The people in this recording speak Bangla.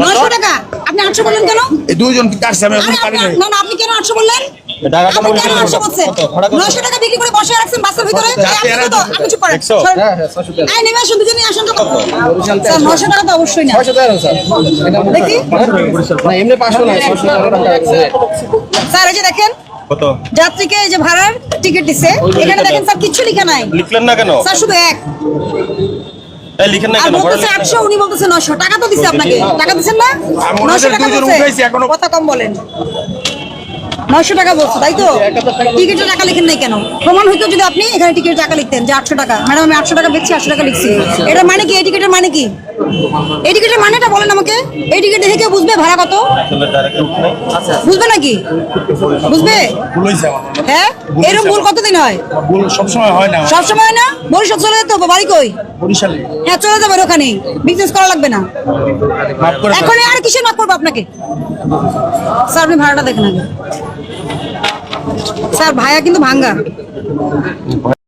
নয়শো টাকা? আপনি আটশো বললেন কেন? এই দুইজন কি কাটছে? আমি এখন পারি না না আপনি কেন আটশো বললেন? টাকা বিক্রি করে বসে রাখছেন বাসের ভিতরে? আপনি চুপ করেন। হ্যাঁ হ্যাঁ নেমে আসুন দুজনেই আসুন তো। স্যার নয়শো টাকা তো অবশ্যই না। ছয়শো তেরো স্যার। দেখি। না এমনি টাকা স্যার এই যে দেখেন কত? যাত্রীকে এই যে ভাড়ার টিকিট দিছে। এখানে দেখেন স্যার কিচ্ছু লেখা নাই। লিখলেন না কেন? স্যার শুধু এক। লিখেন না কেন? ভাড়া বলতেছে আটশো উনি বলতেছে নশো টাকা তো দিছে আপনাকে। টাকা দিচ্ছেন না? আমি ওনাদের নশো টাকা দুইজন উঠাইছি, এখনো- কথা কম বলেন। নশো টাকা বলছো তাই তো? টিকিটের টাকা লিখেন নাই কেন? প্রমাণ হইতো যদি আপনি এখানে টিকিটের টাকা লিখতেন যে আটশো টাকা। ম্যাডাম আমি আটশো টাকা বেচছি আটশো টাকা লিখছি। এটা মানে কি? এই টিকিটের মানে কি? এই টিকিটের মানেটা বলেন আমাকে। এই টিকিট দেখে কেউ বুঝবে ভাড়া কত? বুঝবে নাকি? বুঝবে? হ্যাঁ। এরকম ভুল কতদিন হয়? ভুল সবসময় হয় না। সব সময় না? বরিশাল চলে যেতে বাড়ি কই? বরিশালে? হ্যাঁ চলে যাবেন ওখানে বিজনেস করা লাগবে না। এখন আর কিসের মাফ করব আপনাকে? স্যার আপনি ভাড়াটা দেখেন আগে। স্যার ভাইয়া কিন্তু ভাঙ্গা।